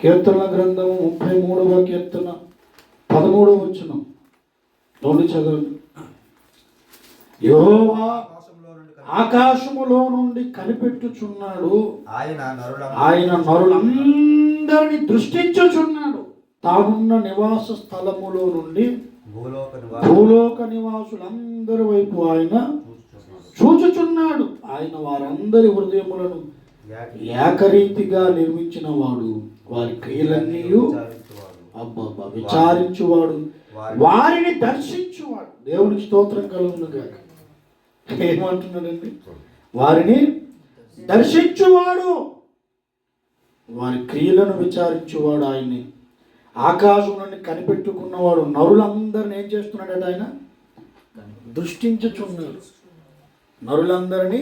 కీర్తన గ్రంథము ముప్పై మూడవ కీర్తన పదమూడవ వచ్చిన రెండు చదవండి. యెహోవా. ఆకాశములో నుండి కనిపెట్టుచున్నాడు. ఆయన ఆయన నరులందరినీ దృష్టించుచున్నాడు. తానున్న నివాస స్థలములో నుండి భూలోక నివాసులందరి వైపు ఆయన చూచుచున్నాడు. ఆయన వారందరి హృదయములను ఏకరీతిగా నిర్మించిన వాడు వారి క్రియలన్నీ అబ్బబ్బా విచారించువాడు. వారిని దర్శించువాడు. దేవునికి స్తోత్రం కలుగును గాక ఏమంటున్నాడండి? వారిని దర్శించువాడు. వారి క్రియలను విచారించువాడు ఆయన్ని. ఆకాశం నుండి కనిపెట్టుకున్నవాడు నరులందరిని ఏం చేస్తున్నాడట ఆయన? దృష్టించుచున్నాడు. నరులందరినీ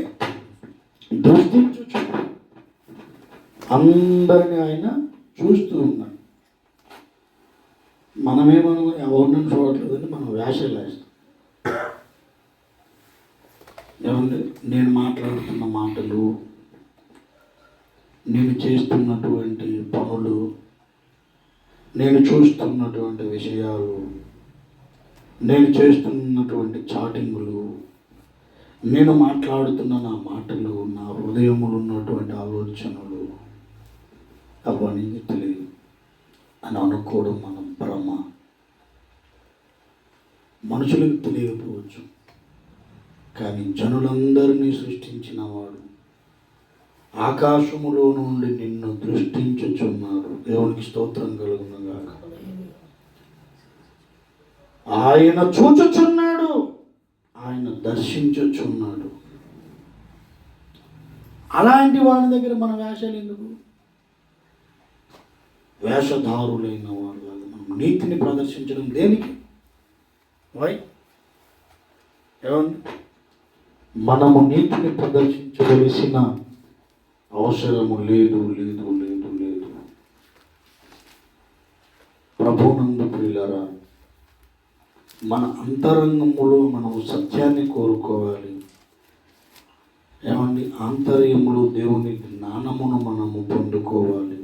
దృష్టించుచున్నాడు. అందరిని ఆయన చూస్తూ ఉన్నాడు మనమేమను ఎవరిని చూడట్లేదని మనం వేషాలు వేస్తాం. ఏమండి? నేను మాట్లాడుతున్న మాటలు నేను చేస్తున్నటువంటి పనులు నేను చూస్తున్నటువంటి విషయాలు నేను చేస్తున్నటువంటి చాటింగులు నేను మాట్లాడుతున్న నా మాటలు నా హృదయములు ఉన్నటువంటి ఆలోచనలు అవన్నీ తెలియదు. అని అనుకోవడం మనం భ్రమ. మనుషులకు తెలియకపోవచ్చు కానీ జనులందరినీ సృష్టించిన వాడు ఆకాశములో నుండి నిన్ను దృష్టించుచున్నాడు. దేవునికి స్తోత్రం కలుగునగాక ఆయన చూచుచున్నాడు. ఆయన దర్శించుచున్నాడు. అలాంటి వాడి దగ్గర మన వేషాలు ఎందుకు? వేషధారులైన వారు కాదు. మనం నీతిని ప్రదర్శించడం దేనికి? వై ఏమండి? మనము నీతిని ప్రదర్శించవలసిన అవసరము లేదు లేదు లేదు లేదు. ప్రభునందు ప్రియులరా మన అంతరంగములో మనము సత్యాన్ని కోరుకోవాలి. ఏమండి? ఆంతర్యములో దేవుని జ్ఞానమును మనము పొందుకోవాలి.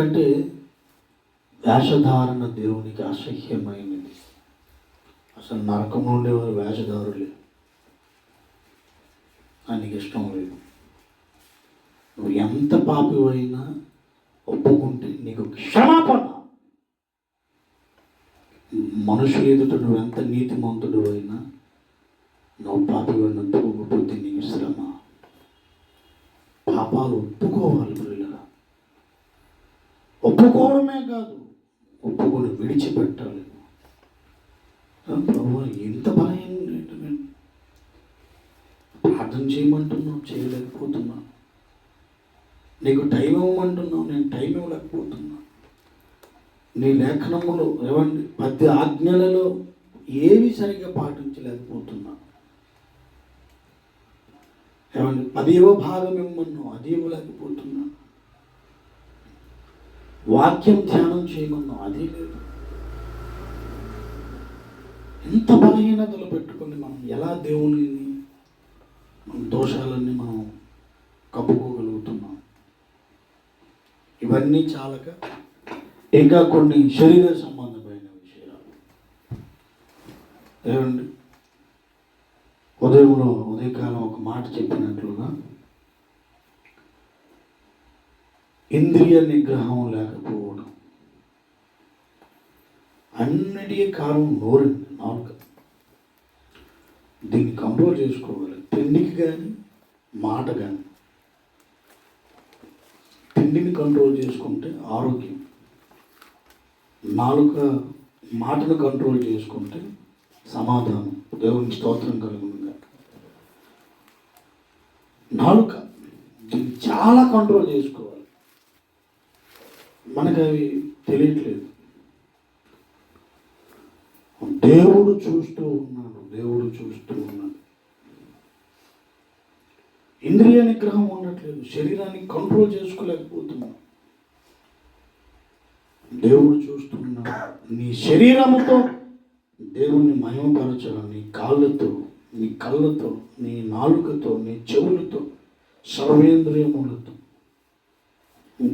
ఎందుకంటే వేషధారణ దేవునికి అసహ్యమైనది. అసలు నరకం ఉండేవారు వేషధారులే? ఆయనకి ఇష్టం లేదు. నువ్వు ఎంత పాపివైనా ఒప్పుకుంటే నీకు క్షమాపణ. మనుషులు ఎదుట నువ్వు ఎంత నీతిమంతుడు అయినా నువ్వు పాపివైన ఒప్పుకోకపోతే నీకు శ్రమ. పాపాలు ఒప్పుకోవాలి ఒప్పుకోవడమే కాదు. ఒప్పుకొని విడిచిపెట్టాలి. ప్రభు ఎంత భయం ఏంటంటే ప్రార్థన చేయమంటున్నావు చేయలేకపోతున్నా. నీకు టైం ఇవ్వమంటున్నావు నేను టైం ఇవ్వలేకపోతున్నా. నీ లేఖనములో ఏమండి పద్య ఆజ్ఞలలో ఏవి సరిగ్గా పాటించలేకపోతున్నా. ఏమండి పదివ భాగం ఇవ్వమన్నావు అది ఇవ్వలేకపోతున్నా. వాక్యం ధ్యానం చేయమన్నాం అదే లేదు. ఎంత బలహీనతలు పెట్టుకుని మనం ఎలా దేవుని మన దోషాలన్నీ మనం కప్పుకోగలుగుతున్నాం? ఇవన్నీ చాలక ఇంకా కొన్ని శరీర సంబంధమైన విషయాలు. ఏమండి? ఉదయంలో ఉదయకాలం ఒక మాట చెప్పినట్లుగా ఇంద్రియ నిగ్రహం లేకపోవడం. అన్నిటికీ కారణం నోరండి నాలుక. దీన్ని కంట్రోల్ చేసుకోవాలి. తిండికి కానీ మాట కానీ తిండిని కంట్రోల్ చేసుకుంటే ఆరోగ్యం. నాలుక మాటను కంట్రోల్ చేసుకుంటే సమాధానం. దేవుని స్తోత్రం కలుగునుగా. నాలుక దీన్ని చాలా కంట్రోల్ చేసుకోవాలి. మనకు అవి తెలియట్లేదు. దేవుడు చూస్తూ ఉన్నాడు దేవుడు చూస్తూ ఉన్నాడు. ఇంద్రియ నిగ్రహం ఉండట్లేదు శరీరాన్ని కంట్రోల్ చేసుకోలేకపోతున్నాం. దేవుడు చూస్తున్నాడు నీ శరీరముతో దేవుణ్ణి మహిమపరచడం నీ కాళ్ళతో నీ కళ్ళతో నీ నాలుకతో నీ చెవులతో సర్వేంద్రియములతో.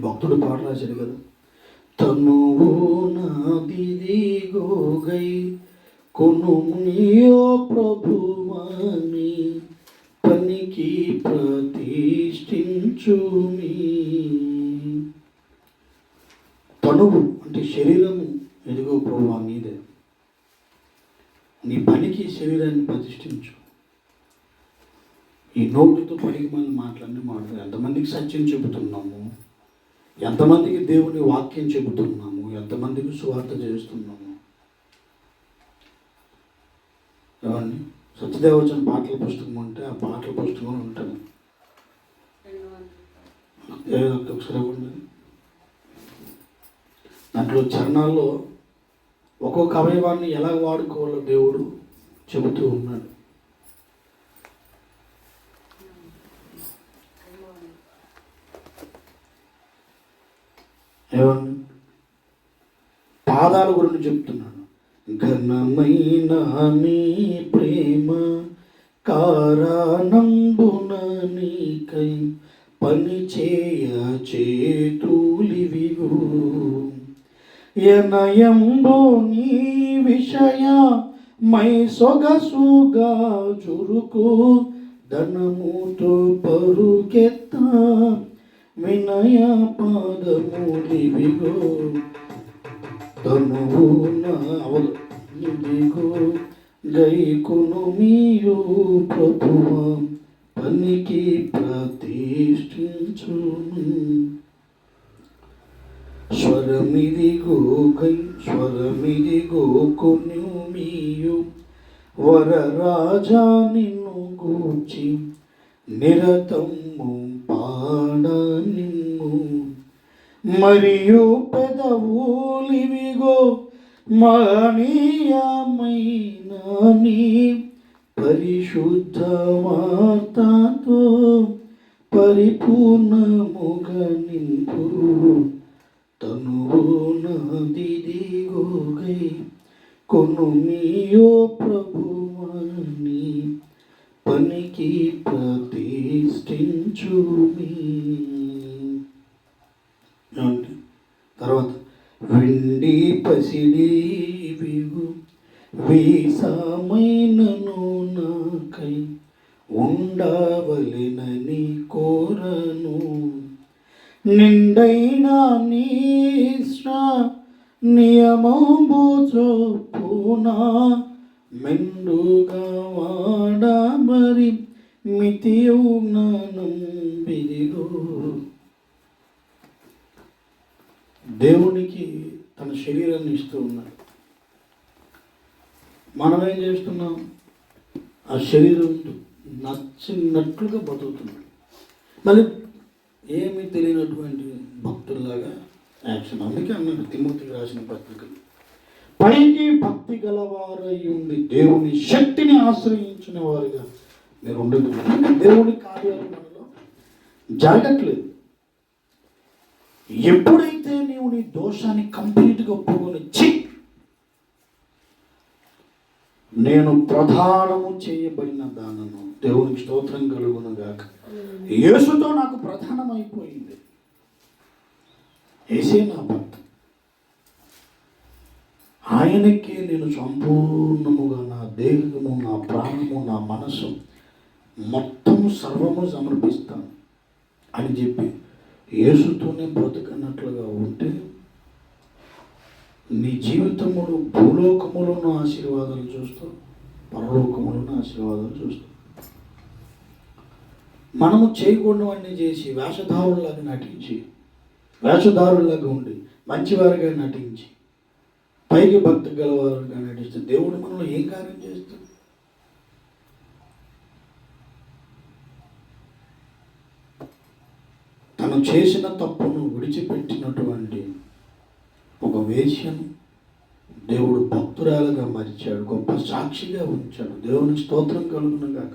భక్తుడు పాట రాశాడు కదా. తనువు నాదిదిగోగై కొనుమునియో ప్రభువాని పనికి ప్రతిష్ఠించుమి. తనువు అంటే శరీరము. ఎదుగో ప్రభువా నీదే. నీ పనికి శరీరాన్ని ప్రతిష్ఠించు. ఈ నోటితో పనికి మనం మాట్లాడి మాట్లాడు. ఎంతమందికి సత్యం చెబుతున్నాము? ఎంతమందికి దేవుని వాక్యం చెబుతున్నాము? ఎంతమందికి సువార్త చేస్తున్నాము? ఏమండి? సత్యదేవచన పాటల పుస్తకం ఉంటే ఆ పాటల పుస్తకం ఉంటుంది. ఒకసారి దాంట్లో చరణాల్లో ఒక్కొక్క అవయవాన్ని ఎలా వాడుకోవాలో దేవుడు చెబుతూ ఉన్నాడు. ఏమండి? పాదాల గురించి చెప్తున్నాడు ఘనమైన నీ ప్రేమ కారణంబున నీకై పని చేయ చేతులివిగు. ఎనయంబు నీ విషయ మై సొగసుగా చురుకు ధనముతో పరుకెత్త వినయ పాదములివిగో తనువు నావలు ఇదిగో గైకును మీయు ప్రభువ పనికి ప్రతిష్ఠించును స్వరమిదిగో గై స్వరమిదిగో కొను మీయు వర రాజా నిన్ను గూర్చి నిరతము పాడ మరియు పెదవులివిగో మహనీయమైన నీ పరిశుద్ధ వార్తతో పరిపూర్ణముగా నింపు తనువు నదిదిగోగై కొను మీయో ప్రభువాని పనికి ప్రతిష్ఠించుమి తర్వాత వెండి పసిడి విగు వీసమైనను నాకై ఉండవలెనని కోరను. నిండైన నీష్ణ నియమంబు చొప్పున మెండుగా వాడబరి మితియు జ్ఞానం దేవునికి తన శరీరాన్ని ఇస్తూ ఉన్నాడు. మనం ఏం చేస్తున్నాం? ఆ శరీరం నచ్చినట్లుగా బతుకుతున్నాడు. మళ్ళీ ఏమీ తెలియనటువంటి భక్తుల్లాగా యాక్షన్. అందుకే అన్నాడు తిమ్మతికి రాసిన పత్రికలు. పైకి భక్తి గలవారై ఉండి దేవుని శక్తిని ఆశ్రయించిన వారుగా నేను ఉండదు. దేవుని కార్యాలయంలో జాగ్రత్త లేదు ఎప్పుడైతే నీవు నీ దోషాన్ని కంప్లీట్గా ఒప్పుకొని నేను ప్రధానము చేయబడిన దానను దేవునికి స్తోత్రం కలుగును గాక. యేసుతో నాకు ప్రధానమైపోయింది. ఏసే నా భర్త. ఆయనకే నేను సంపూర్ణముగా నా దేహము నా ప్రాణము నా మనసు మొత్తం సర్వము సమర్పిస్తాను అని చెప్పి యేసుతోనే బ్రతకన్నట్లుగా ఉంటే నీ జీవితములు భూలోకములను ఆశీర్వాదాలు చూస్తావు పరలోకములను ఆశీర్వాదాలు చూస్తూ. మనము చేయకూడనివన్నీ చేసి వేషధారులాగా నటించి వేషధారులాగా ఉండి మంచివారిగా నటించి పైకి భక్తి గలవారుగా నటిస్తే దేవుడు మనలో ఏం కార్యం చేస్తాడు? తను చేసిన తప్పును విడిచిపెట్టినటువంటి ఒక వేశ్యను దేవుడు భక్తురాలుగా మరిచాడు గొప్ప సాక్షిగా ఉంచాడు. దేవుని స్తోత్రం కలుగునగాక.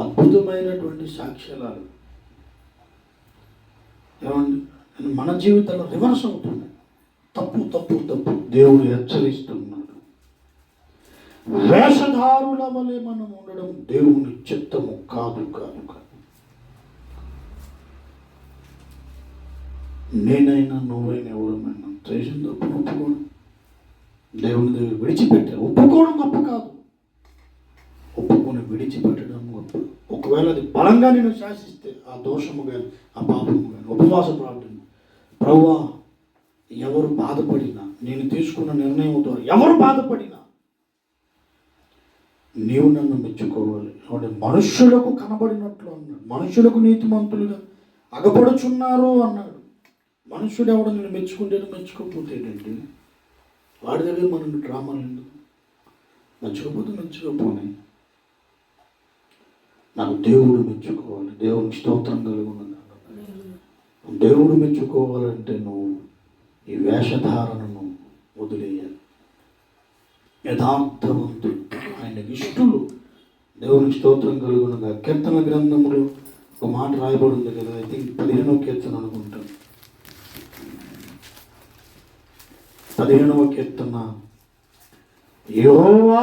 అద్భుతమైనటువంటి సాక్ష్యాలు. ఏమండి? మన జీవితంలో రివర్స్ అవుతుంది. తప్పు తప్పు తప్పు. దేవుడు హెచ్చరిస్తున్నాడు వేషధారుల వలె మనం ఉండడం దేవుని చిత్తము కాదు కనుక. నేనైనా నువ్వైనా ఎవరమైనా ద్వేషం తప్పు ఒప్పుకోవడం దేవుని దగ్గర విడిచిపెట్టారు ఒప్పుకోవడం గొప్ప కాదు. ఒప్పుకొని విడిచిపెట్టడం గొప్ప ఒకవేళ అది బలంగా నేను శాసిస్తే ఆ దోషము కానీ ఆ పాపము కానీ ఉపవాస ప్రార్థన. ప్రవ్వా ఎవరు బాధపడినా నేను తీసుకున్న నిర్ణయంతో ఎవరు బాధపడినా నీవు నన్ను మెచ్చుకోవాలి. కాబట్టి మనుష్యులకు కనబడినట్లు అన్నాడు. మనుషులకు నీతిమంతులుగా అగపడుచున్నారు అన్నాడు. మనుషుడు ఎవడు నేను మెచ్చుకుంటే మెచ్చుకోకపోతే ఏంటంటే వాడి దగ్గర మనం డ్రామా లేదు మెచ్చుకోపోతే మెచ్చుకోపోనే నాకు దేవుడు మెచ్చుకోవాలి. దేవుని స్తోత్రం కలిగి ఉన్నది. దేవుడు మెచ్చుకోవాలంటే నువ్వు ఈ వేషధారణను వదిలేయాలి. యథార్థవంతుడు ఆయన ఇష్టలు దేవునికి స్తోత్రం కలుగునగా. కీర్తన గ్రంథంలో ఒక మాట రాయబడి ఉంది కదా ఐ థింక్ పదిహేనవ కీర్తన అనుకుంటాను పదిహేనవ కీర్తన. యోవా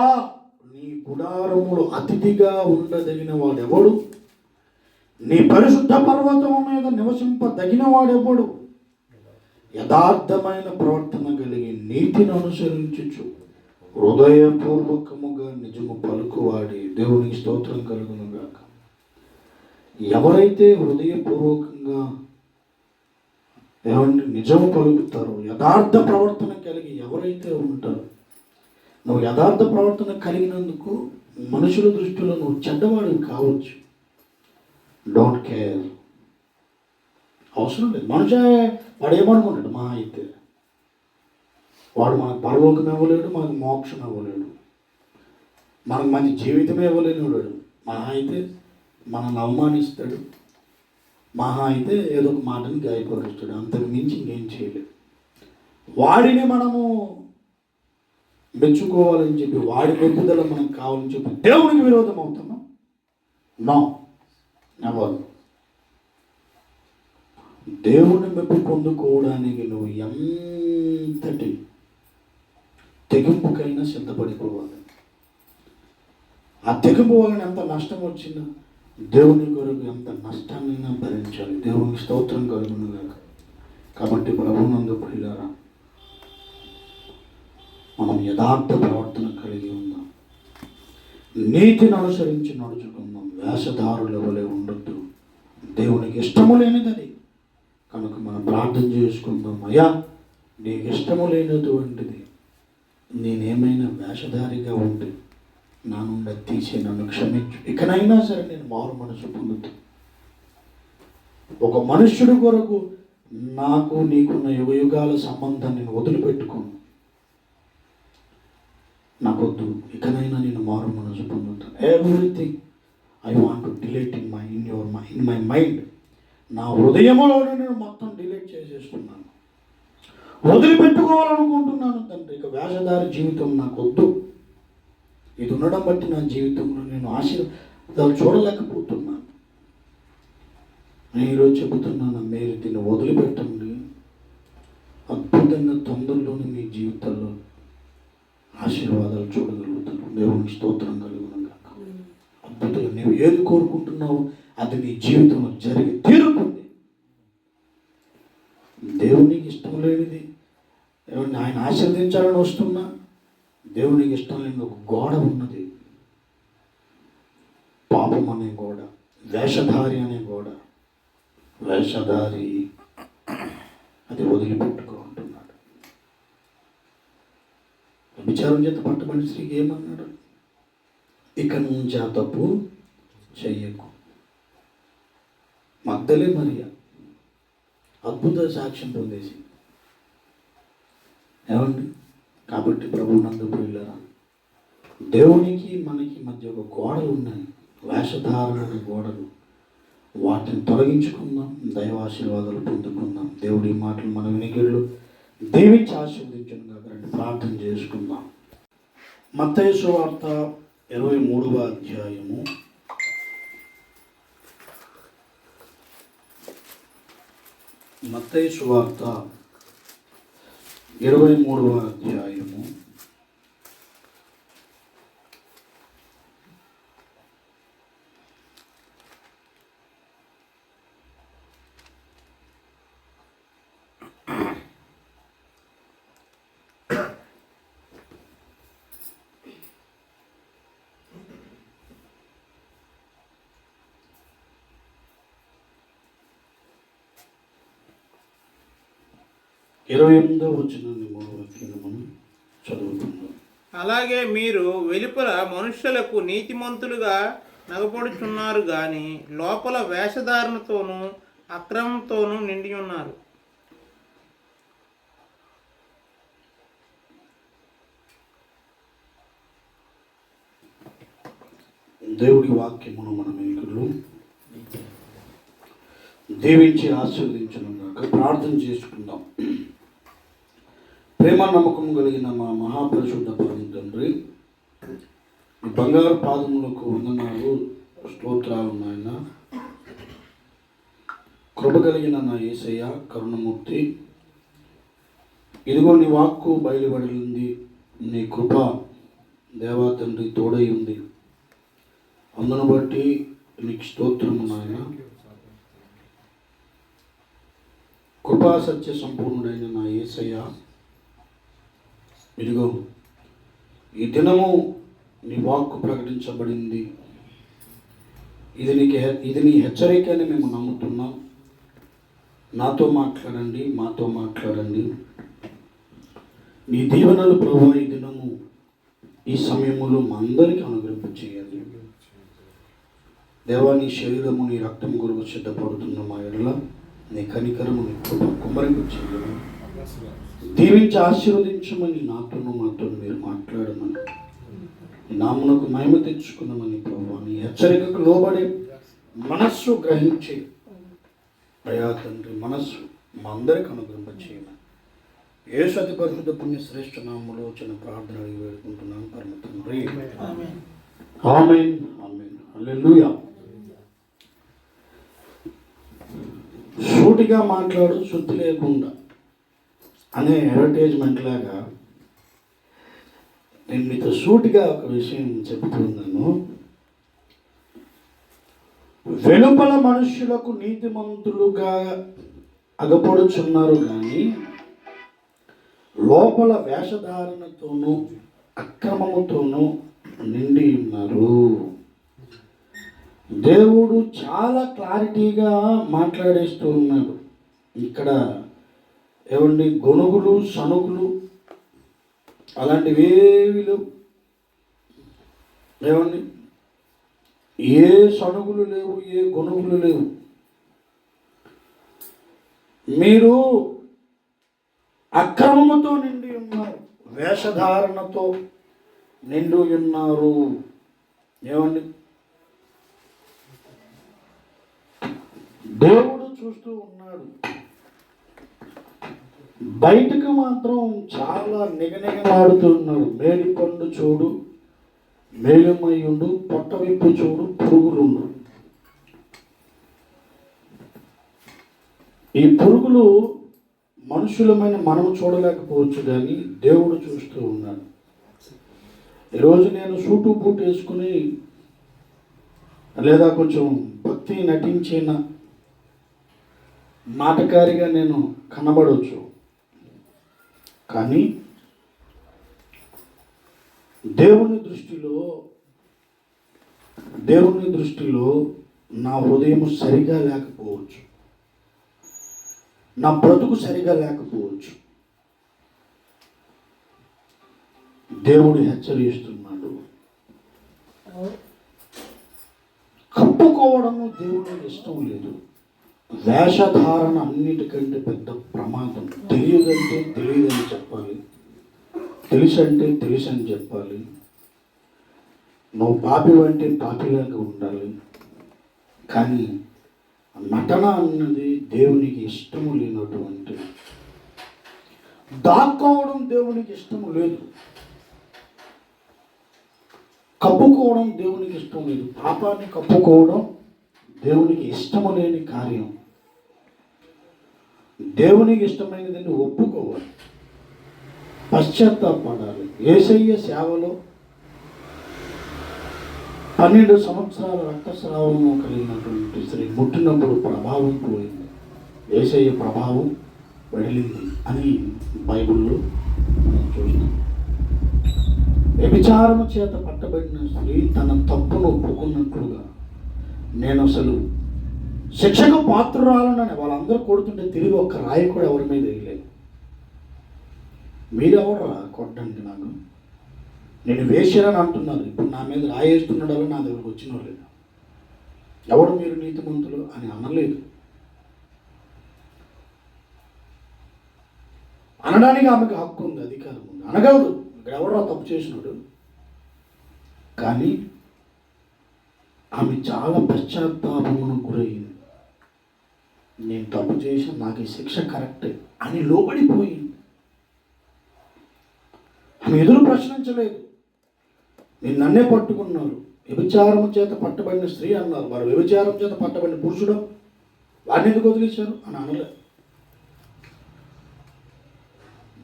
నీ గుడారములు అతిథిగా ఉండదగిన వాడెవడు? నీ పరిశుద్ధ పర్వతం మీద నివసింపదగిన వాడెవడు యథార్థమైన ప్రవర్తన కలిగి నీతిని అనుసరించు హృదయపూర్వకముగా నిజము పలుకువాడి దేవునికి స్తోత్రం కలుగును గాక. ఎవరైతే హృదయపూర్వకంగా ఏమండి నిజము పలుకుతారో యథార్థ ప్రవర్తన కలిగి ఎవరైతే ఉంటారో నువ్వు యథార్థ ప్రవర్తన కలిగినందుకు మనుషుల దృష్టిలో నువ్వు చెడ్డవాడు కావచ్చు. డోంట్ కేర్ అవసరం లేదు. మనిషి వాడు ఏమనుకుంటాడు? మా అయితే. వాడు మనకు పరలోకం ఇవ్వలేడు మనకు మోక్షం ఇవ్వలేడు. మనకు మంచి జీవితం ఇవ్వలేని వాడు. మహా అయితే మనల్ని అవమానిస్తాడు. మహా అయితే ఏదో ఒక మాటని గాయపరుస్తాడు. అంతకు మించి ఇంకేం చేయలేదు వాడిని మనము మెచ్చుకోవాలని చెప్పి వాడి మెప్పుదల మనకు కావాలని చెప్పి దేవునికి విరోధం అవుతున్నాం నో నెవర్ దేవుని మెప్పు పొందుకోవడానికి నువ్వు ఎంతటి తెగింపుకైనా సిద్ధపడిపోవాలి. ఆ తెగింపు వలన ఎంత నష్టం వచ్చినా దేవుని కొరకు ఎంత నష్టాన్నైనా భరించాలి. దేవుని స్తోత్రం కలుగునుగాక కాబట్టి ప్రభునందు ప్రియులారా మనం యథార్థ ప్రవర్తన కలిగి ఉందాం. నీతిని అనుసరించి నడుచుకుందాం. వేషధారుల వలె ఉండొద్దు. దేవునికి ఇష్టము లేనిది కనుక మనం ప్రార్థన చేసుకుందాం. అయ్యా నీకు ఇష్టము లేనటువంటిది. నేనేమైనా వేషధారిగా ఉంటే నా నుండి తీసి తీసే నన్ను క్షమించు. ఇకనైనా సరే నేను మారు మనసు పొందుతాను ఒక మనుష్యుడి కొరకు నాకు నీకున్న యుగ యుగాల నేను వదిలిపెట్టుకోను. నాకొద్దు ఇకనైనా నేను మారు మనసు పొందుతా. Everything I want to delete in my in your my in my mind నా హృదయంలో నేను మొత్తం డిలీట్ చేసేస్తున్నాను. వదిలిపెట్టుకోవాలనుకుంటున్నాను తండ్రి. ఇక వేషధారి జీవితం నాకు వద్దు. ఇది ఉండడం బట్టి నా జీవితంలో నేను ఆశీర్వాదాలు చూడలేకపోతున్నాను. నేను ఈరోజు చెబుతున్నాను మీరు దీన్ని వదిలిపెట్టండి. అద్భుతంగా తొందరలోనే మీ జీవితాల్లో ఆశీర్వాదాలు చూడగలుగుతారు దేవునికి స్తోత్రం కలుగునుగా అద్భుతంగా నువ్వు ఏది కోరుకుంటున్నావో అది నీ జీవితంలో జరిగి తీరుతుంది దేవునికి ఇష్టం లేనిది ఏమన్నా ఆయన జీవించాలని వస్తున్నా. దేవునికి ఇష్టం లేని ఒక గోడ ఉన్నది. పాపం అనే గోడ వేషధారి అనే గోడ. వేషధారి అది వదిలిపెట్టుకో అంటున్నాడు. విచారం చేత పట్టబడి స్త్రీకి ఏమన్నాడు? ఇక నుంచి ఆ తప్పు చెయ్యకు. మగ్ధలే మరియా. అద్భుత సాక్ష్యం పొందేసి ఏమండి? కాబట్టి ప్రభు నందు ప్రియులరా దేవునికి మనకి మధ్య ఒక గోడలు ఉన్నాయి. వేషధారణ గోడలు. వాటిని తొలగించుకుందాం దైవాశీర్వాదాలు పొందుకుందాం. దేవుడి మాటలు మన వినికిళ్ళు దీవించి ఆశీర్వదించను కాబట్టి ప్రార్థన చేసుకుందాం. మత్తయి వార్త ఇరవై మూడవ అధ్యాయము. మత్తయి వార్త ఇరవై మూడవ అధ్యాయము ఇరవై ఎనిమిదో వచ్చిన మూడు వాక్యాలు మనం చదువుకుందాం. అలాగే మీరు వెలుపల మనుష్యులకు నీతిమంతులుగా నగపడుచున్నారు గాని లోపల వేషధారణతోనూ అక్రమంతోనూ నిండి ఉన్నారు. దేవుడి వాక్యమును మన వెనుకలు దీవించి ఆశీర్వదించడం కాక ప్రార్థన చేసుకుందాం. ప్రేమ నమ్మకం కలిగిన మా మహాపరిశుద్ధ పాదం తండ్రి మీ బంగారు పాదములకు వందనాలు స్తోత్రాలు నాయన. కృప కలిగిన నా ఏసయ్య కరుణమూర్తి. ఇదిగో నీ వాక్కు బయలుపడింది నీ కృప దేవా తండ్రి తోడై ఉంది. అందును బట్టి నీకు స్తోత్రము నాయన. కృపా సత్య సంపూర్ణుడైన నా ఏసయ్య ఇదిగో ఈ దినము నీ వాక్కు ప్రకటించబడింది. ఇది నీకు ఇది నీ హెచ్చరిక అని మేము నమ్ముతున్నాం. నాతో మాట్లాడండి మాతో మాట్లాడండి. నీ దీవెనలు ప్రభు ఈ దినము ఈ సమయంలో మా అందరికీ అనుగ్రహింపు చేయాలి దేవా నీ శరీరము నీ రక్తం గురువు సిద్ధపడుతున్న మా ఎడల నీ కనికరము నీ కృప కుమ్మరింపు దీవించి ఆశీర్వదించమని నాతోనూ మాతో మీరు మాట్లాడమని నామునకు మహిమ తెచ్చుకున్నామని ప్రభు నీ హెచ్చరికకు లోబడే మనస్సు గ్రహించి అయా తండ్రి మనస్సు మా అందరికి అనుగ్రహింప చేయమని ఏ సతి పరిశుద్ధ పుణ్య శ్రేష్ఠ నామములో చిన్న ప్రార్థన వేడుకుంటున్నాను పరమ తండ్రి. ఆమెన్. ఆమెన్. హల్లెలూయా. సూటిగా మాట్లాడు శుద్ధి లేకుండా. అనే అడ్వర్టైజ్మెంట్ లాగా నేను మీతో సూటిగా ఒక విషయం చెబుతున్నాను వెలుపల మనుషులకు నీతిమంతులుగా అగపడుచున్నారు కానీ లోపల వేషధారణతోనూ అక్రమముతోనూ నిండి ఉన్నారు. దేవుడు చాలా క్లారిటీగా మాట్లాడేస్తూ ఉన్నాడు. ఇక్కడ ఏమండి గొనుగులు సనుగులు అలాంటివి ఏవి లేవు. ఏమండి? ఏ సనుగులు లేవు ఏ గొనుగులు లేవు. మీరు అక్రమముతో నిండి ఉన్నారు వేషధారణతో నిండి ఉన్నారు. ఏమండి? దేవుడు చూస్తూ ఉన్నాడు. బయటకు మాత్రం చాలా నిగనిగలాడుతున్నాడు. మేడి పండు చూడు మేలుమయ్యుండు పొట్ట విప్పు చూడు పురుగులుండు. ఈ పురుగులు మనుషులమైన మనం చూడలేకపోవచ్చు కానీ దేవుడు చూస్తూ ఉన్నాడు. ఈరోజు నేను సూటు బూట్ వేసుకుని లేదా కొంచెం భక్తి నటించిన నాటకారిగా నేను కనబడవచ్చు కానీ దేవుని దృష్టిలో దేవుని దృష్టిలో నా హృదయం సరిగా లేకపోవచ్చు. నా బ్రతుకు సరిగా లేకపోవచ్చు. దేవుడు హెచ్చరిస్తున్నాడు. కప్పుకోవడము దేవుడికి ఇష్టం లేదు. వేషధారణ అన్నిటికంటే పెద్ద ప్రమాదం. తెలియదంటే తెలియదని చెప్పాలి. తెలుసంటే తెలుసు అని చెప్పాలి. నువ్వు పాపి అంటే పాపిలాగా ఉండాలి. కానీ నటన అన్నది దేవునికి ఇష్టము లేనటువంటి దాక్కోవడం దేవునికి ఇష్టము లేదు. కప్పుకోవడం దేవునికి ఇష్టం లేదు. పాపాన్ని కప్పుకోవడం దేవునికి ఇష్టము లేని కార్యం. దేవునికి ఇష్టమైనదని ఒప్పుకోవాలి. పశ్చాత్తాపడాలి. ఏసయ్య సేవలో పన్నెండు సంవత్సరాల రక్తస్రావము కలిగినటువంటి స్త్రీ ముట్టినప్పుడు ప్రభావం పోయింది. ఏసయ్య ప్రభావం వెళ్ళింది అని బైబిల్లో మనం చూస్తాం. వ్యభిచారము చేత పట్టబడిన స్త్రీ తన తప్పును ఒప్పుకున్నట్లుగా నేను అసలు శిక్షకు పాత్రురాలని వాళ్ళందరూ కొడుతుంటే తిరిగి ఒక్క రాయి కూడా ఎవరి మీద వేయలేదు. మీరెవరా కొట్టండి నాకు నేను వేసానని అంటున్నారు. ఇప్పుడు నా మీద రాయేస్తున్నాడు నా దగ్గరకు వచ్చిన లేదు ఎవరు మీరు నీతిమంతులు అని అనలేదు. అనడానికి ఆమెకు హక్కు ఉంది అధికారం ఉంది. అనగలదు ఇక్కడ ఎవడరా తప్పు చేసినాడు? కానీ ఆమె చాలా పశ్చాత్తాపమును గురయ్యింది నేను తప్పు చేసి నాకు ఈ శిక్ష కరెక్ట్ అని లోబడిపోయింది ఆమె ఎదురు ప్రశ్నించలేదు. మీరు నన్నే పట్టుకున్నారు. వ్యభిచారం చేత పట్టబడిన స్త్రీ అన్నారు. మరి వ్యభిచారం చేత పట్టబడిన పురుషుడు. వారిని ఎందుకు వదిలేశారు? అని అనలే.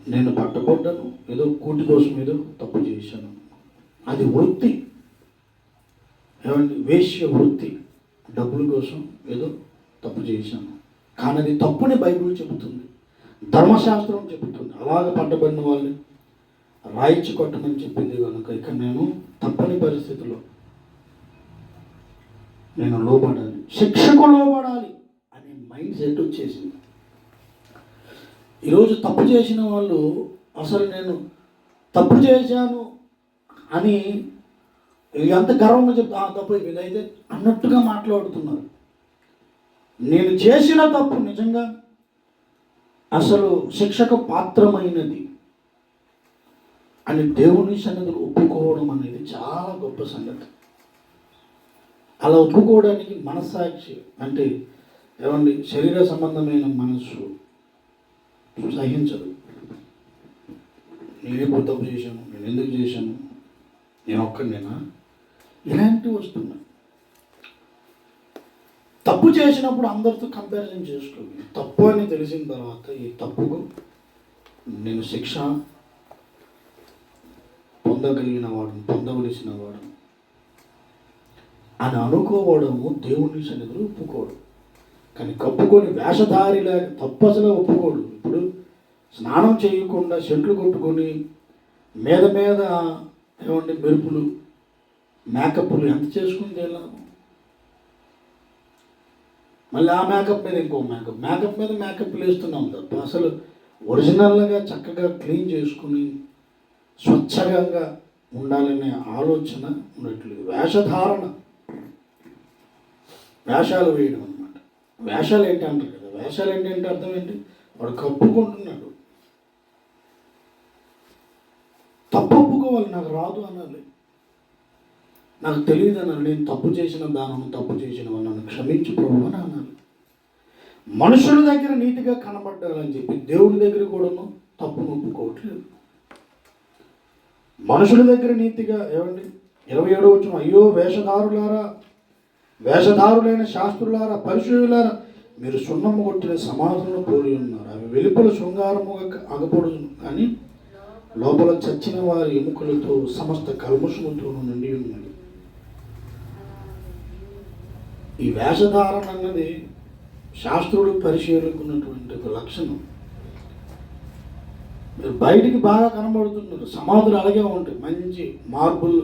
నేను పట్టబడ్డాను ఏదో కూటి కోసం ఏదో తప్పు చేశాను. అది వృత్తి. ఏమండి? వేశ్య వృత్తి. డబ్బుల కోసం ఏదో తప్పు చేశాను. కానీ అది తప్పుని బైబిల్ చెబుతుంది. ధర్మశాస్త్రం చెబుతుంది. అలాగ పట్టబడిన వాళ్ళని రాయించి కొట్టమని చెప్పింది కనుక ఇక నేను తప్పని పరిస్థితిలో నేను లోబడాలి. శిక్షకు లోబడాలి అనే మైండ్ సెట్ వచ్చేసింది. ఈరోజు తప్పు చేసిన వాళ్ళు అసలు నేను తప్పు చేశాను అని ఎంత గర్వంగా చెప్తా "ఆ, తప్పు ఇదైతే అన్నట్టుగా మాట్లాడుతున్నారు. నేను చేసిన తప్పు నిజంగా అసలు శిక్షకు పాత్రమైనది అని దేవుని సన్నిధిలో ఒప్పుకోవడం అనేది చాలా గొప్ప సంగతి. అలా ఒప్పుకోవడానికి మనస్సాక్షి అంటే ఏమండి శరీర సంబంధమైన మనస్సు సహించదు. నేనే తప్పు చేశాను నేను ఎందుకు చేశాను నేను ఒక్కడినేనా? ఇలాంటివి వస్తున్నాయి తప్పు చేసినప్పుడు అందరితో కంపారిజన్ చేసుకోండి. తప్పు అని తెలిసిన తర్వాత ఈ తప్పుకు నేను శిక్ష పొందగలిగిన వాడు పొందవలసిన వాడు అని అనుకోవడము దేవుని సన్నిధిలో ఒప్పుకోడు. కానీ కప్పుకొని వేషధారిలా తప్పు అసలు ఒప్పుకోడు. ఇప్పుడు స్నానం చేయకుండా చెట్లు కొట్టుకొని మీద మీద ఏమండి మెరుపులు మేకప్లు ఎంత చేసుకుని ఎలా మళ్ళీ ఆ మేకప్ మీద ఇంకో మేకప్ మేకప్ మీద మేకప్ వేస్తున్నాం తప్ప అసలు ఒరిజినల్గా చక్కగా క్లీన్ చేసుకుని స్వచ్ఛంగా ఉండాలనే ఆలోచన ఉండట్లేదు. వేషధారణ. వేషాలు వేయడం అనమాట వేషాలు ఏంటి అంటారు కదా? వేషాలు ఏంటి అంటే అర్థం ఏంటి? వాడు కప్పుకుంటున్నాడు. తప్పుకోవాలి నాకు రాదు అనాలి. నాకు తెలియదు అనాలి నేను తప్పు చేసిన దానం తప్పు చేసిన నన్ను క్షమించు ప్రభు అని అన్నాను మనుషుల దగ్గర నీటిగా కనబడ్డాలని చెప్పి దేవుడి దగ్గర కూడాను తప్పు ఒప్పుకోవట్లేదు. మనుషుల దగ్గర నీతిగా ఏమండి? ఇరవై ఏడో వచ్చిన అయ్యో వేషధారులారా వేషధారులైన శాస్త్రులారా పరిశులారా మీరు సున్నము కొట్టిన సమాధులను పోలి ఉన్నారు. అవి వెలుపల శృంగారముగా అగపడు కానీ లోపల చచ్చిన వారి ఎముకలతో సమస్త కల్మషముతో నిండి ఉన్నది ఈ వేషధారణ అన్నది శాస్త్రుడు పరిశీలకు ఉన్నటువంటి ఒక లక్షణం. మీరు బయటికి బాగా కనబడుతున్నారు. సమాధులు అలాగే ఉంటాయి. మంచి మార్బుల్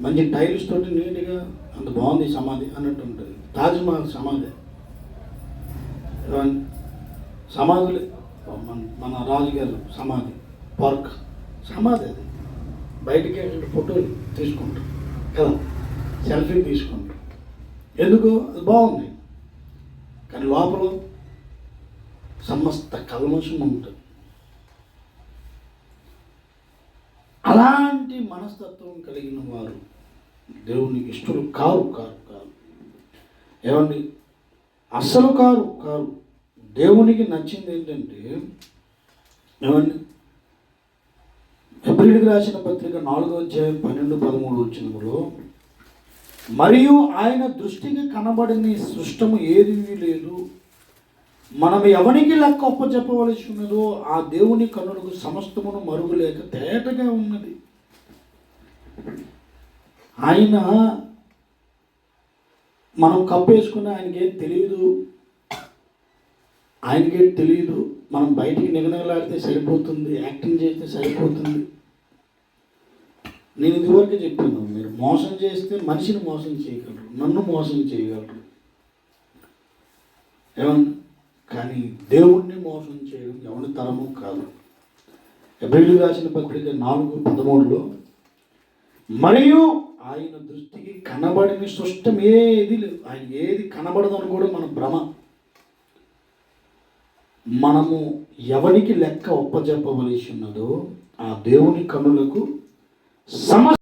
మంచి టైల్స్ తోటి నీట్గా అంత బాగుంది సమాధి అన్నట్టు ఉంటుంది. తాజ్మహల్ సమాధి. సమాధులు సమాధులే మన మన రాజుగారు సమాధి. పార్క్ సమాధి అది. బయటికి వెళ్ళి ఫోటోలు తీసుకుంటారు. కదా? సెల్ఫీ తీసుకుంటాం ఎందుకు? అది బాగుంది. కానీ లోపల సమస్త కల్మషం ఉంటుంది. అలాంటి మనస్తత్వం కలిగిన వారు దేవునికి ఇష్టలు కారు కారు కారు. ఏమండి? అస్సలు కారు కారు. దేవునికి నచ్చింది ఏంటంటే ఏమండి? ఎబ్రిల్కి రాసిన పత్రిక నాలుగో అధ్యాయం పన్నెండు పదమూడు వచ్చినప్పుడు మరియు ఆయన దృష్టికి కనబడని సృష్టము ఏది లేదు. మనం ఎవరికి లెక్క ఒప్పచెప్పవలసి ఉన్నదో ఆ దేవుని కన్నులకు సమస్తమును మరుగులేక తేటగా ఉన్నది. ఆయన మనం కప్పేసుకున్న ఆయనకేం తెలియదు ఆయనకేం తెలియదు మనం బయటికి నిగనగలాడితే సరిపోతుంది యాక్టింగ్ చేస్తే సరిపోతుంది. నేను ఇదివరకే చెప్పాను మీరు మోసం చేస్తే మనిషిని మోసం చేయగలరు నన్ను మోసం చేయగలరు. ఏమన్నా కానీ దేవుణ్ణి మోసం చేయడం ఎవరి తరము కాదు. ఎబ్రిలు రాసిన పత్రిక నాలుగు పదమూడులో మరియు ఆయన దృష్టికి కనబడిన సృష్టం ఏది లేదు. ఆయన ఏది కనబడదని కూడా మన భ్రమ. మనము ఎవరికి లెక్క ఒప్పజెప్పవలసి ఉన్నదో ఆ దేవుని కనులకు 什么